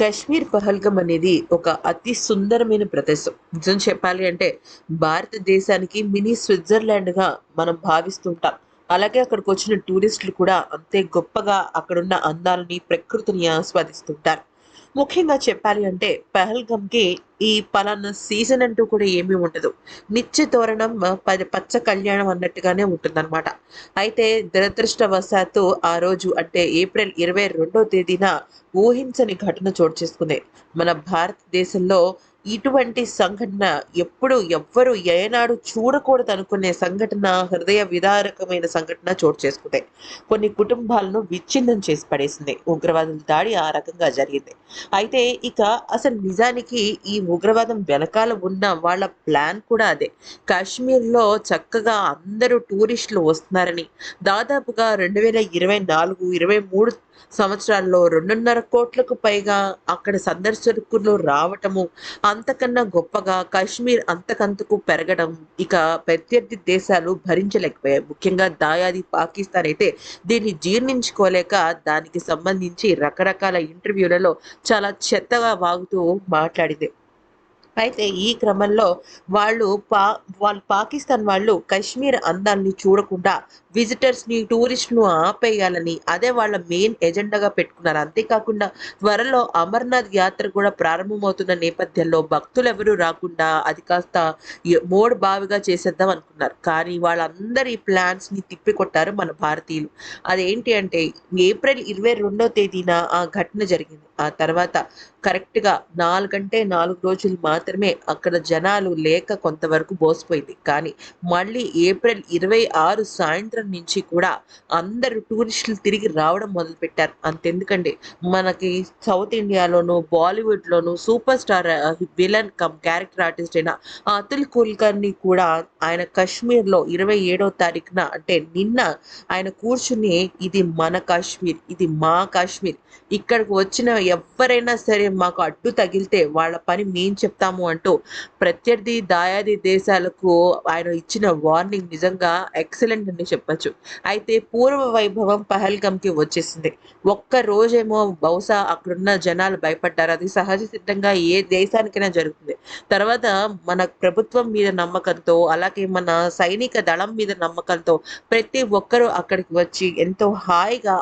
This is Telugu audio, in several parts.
కాశ్మీర్ పహల్గం అనేది ఒక అతి సుందరమైన ప్రదేశం. నిజం చెప్పాలి అంటే భారతదేశానికి మినీ స్విట్జర్లాండ్గా మనం భావిస్తుంటాం. అలాగే అక్కడికి వచ్చిన టూరిస్టులు కూడా అంతే గొప్పగా అక్కడున్న అందాలని ప్రకృతిని ఆస్వాదిస్తుంటారు. ముఖ్యంగా చెప్పాలి అంటే పహల్గమ్కి ఈ పలానా సీజన్ అంటూ కూడా ఏమీ ఉండదు. నిత్య తోరణం ప- పచ్చ కళ్యాణం అన్నట్టుగానే ఉంటుందన్నమాట. అయితే దురదృష్టవశాత్తు ఆ రోజు అంటే ఏప్రిల్ ఇరవై రెండో తేదీన ఊహించని ఘటన చోటు చేసుకుంది. మన భారతదేశంలో ఇటువంటి సంఘటన ఎప్పుడు ఎవ్వరు ఏనాడు చూడకూడదు అనుకునే సంఘటన హృదయ విదారకమైన సంఘటన చోటు చేసుకుంటాయి. కొన్ని కుటుంబాలను విచ్ఛిన్నం చేసి పడేసింది. ఉగ్రవాదుల దాడి ఆ రకంగా జరిగింది. అయితే ఇక అసలు నిజానికి ఈ ఉగ్రవాదం వెనకాల ఉన్న వాళ్ళ ప్లాన్ కూడా అదే. కాశ్మీర్లో చక్కగా అందరూ టూరిస్టులు వస్తున్నారని దాదాపుగా రెండు వేల ఇరవై నాలుగు ఇరవై మూడు సంవత్సరాల్లో రెండున్నర కోట్లకు పైగా అక్కడ సందర్శకులు రావటము అంతకన్నా గొప్పగా కాశ్మీర్ అంతకంతకు పెరగడం ఇక ప్రత్యర్థి దేశాలు భరించలేకపోయాయి. ముఖ్యంగా దాయాది పాకిస్తాన్ అయితే దీన్ని జీర్ణించుకోలేక దానికి సంబంధించి రకరకాల ఇంటర్వ్యూలలో చాలా చెత్తగా వాగుతూ మాట్లాడింది. అయితే ఈ క్రమంలో వాళ్ళు పా వాళ్ళు పాకిస్తాన్ వాళ్ళు కాశ్మీర్ అందాన్ని చూడకుండా విజిటర్స్ని టూరిస్ట్ను ఆపేయాలని అదే వాళ్ళ మెయిన్ ఎజెండాగా పెట్టుకున్నారు. అంతేకాకుండా త్వరలో అమర్నాథ్ యాత్ర కూడా ప్రారంభమవుతున్న నేపథ్యంలో భక్తులు ఎవరూ రాకుండా అది కాస్త మోడ్ బావిగా చేసేద్దాం అనుకున్నారు. కానీ వాళ్ళందరి ప్లాన్స్ని తిప్పికొట్టారు మన భారతీయులు. అదేంటి అంటే ఏప్రిల్ ఇరవై రెండో తేదీన ఆ ఘటన జరిగింది. ఆ తర్వాత కరెక్ట్గా నాలుగంటే నాలుగు రోజులు మాత్రమే అక్కడ జనాలు లేక కొంతవరకు బోసిపోయింది కానీ మళ్ళీ ఏప్రిల్ ఇరవై ఆరు సాయంత్రం నుంచి కూడా అందరు టూరిస్టులు తిరిగి రావడం మొదలుపెట్టారు. అంతెందుకండి మనకి సౌత్ ఇండియాలోను బాలీవుడ్లోను super star villain cum character artist అయిన అతుల్ కుల్కర్ని కూడా ఆయన కాశ్మీర్లో ఇరవై ఏడో తారీఖున అంటే నిన్న ఆయన కూర్చుని ఇది మన కాశ్మీర్ ఇది మా కాశ్మీర్ ఇక్కడికి వచ్చిన ఎవరైనా సరే మాకు అడ్డు తగిలితే వాళ్ళ పని మేం చెప్తాము అంటూ ప్రత్యర్థి దాయాది దేశాలకు ఆయన ఇచ్చిన వార్నింగ్ నిజంగా ఎక్సలెంట్ అని చెప్పారు అయితే పూర్వ వైభవం పహల్గంకి వచ్చేసింది. ఒక్క రోజేమో బహుశా అక్కడున్న జనాలు భయపడ్డారు. అది సహజ సిద్ధంగా ఏ దేశానికైనా జరుగుతుంది. తర్వాత మన ప్రభుత్వం మీద నమ్మకంతో అలాగే మన సైనిక దళం మీద నమ్మకంతో ప్రతి ఒక్కరూ అక్కడికి వచ్చి ఎంతో హాయిగా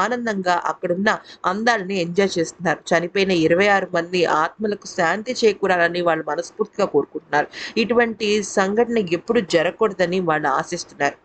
ఆనందంగా అక్కడున్న అందాలని ఎంజాయ్ చేస్తున్నారు. చనిపోయిన ఇరవై ఆరు మంది ఆత్మలకు శాంతి చేకూరాలని వాళ్ళు మనస్ఫూర్తిగా కోరుకుంటున్నారు. ఇటువంటి సంఘటన ఎప్పుడు జరగకూడదని వాళ్ళు ఆశిస్తున్నారు.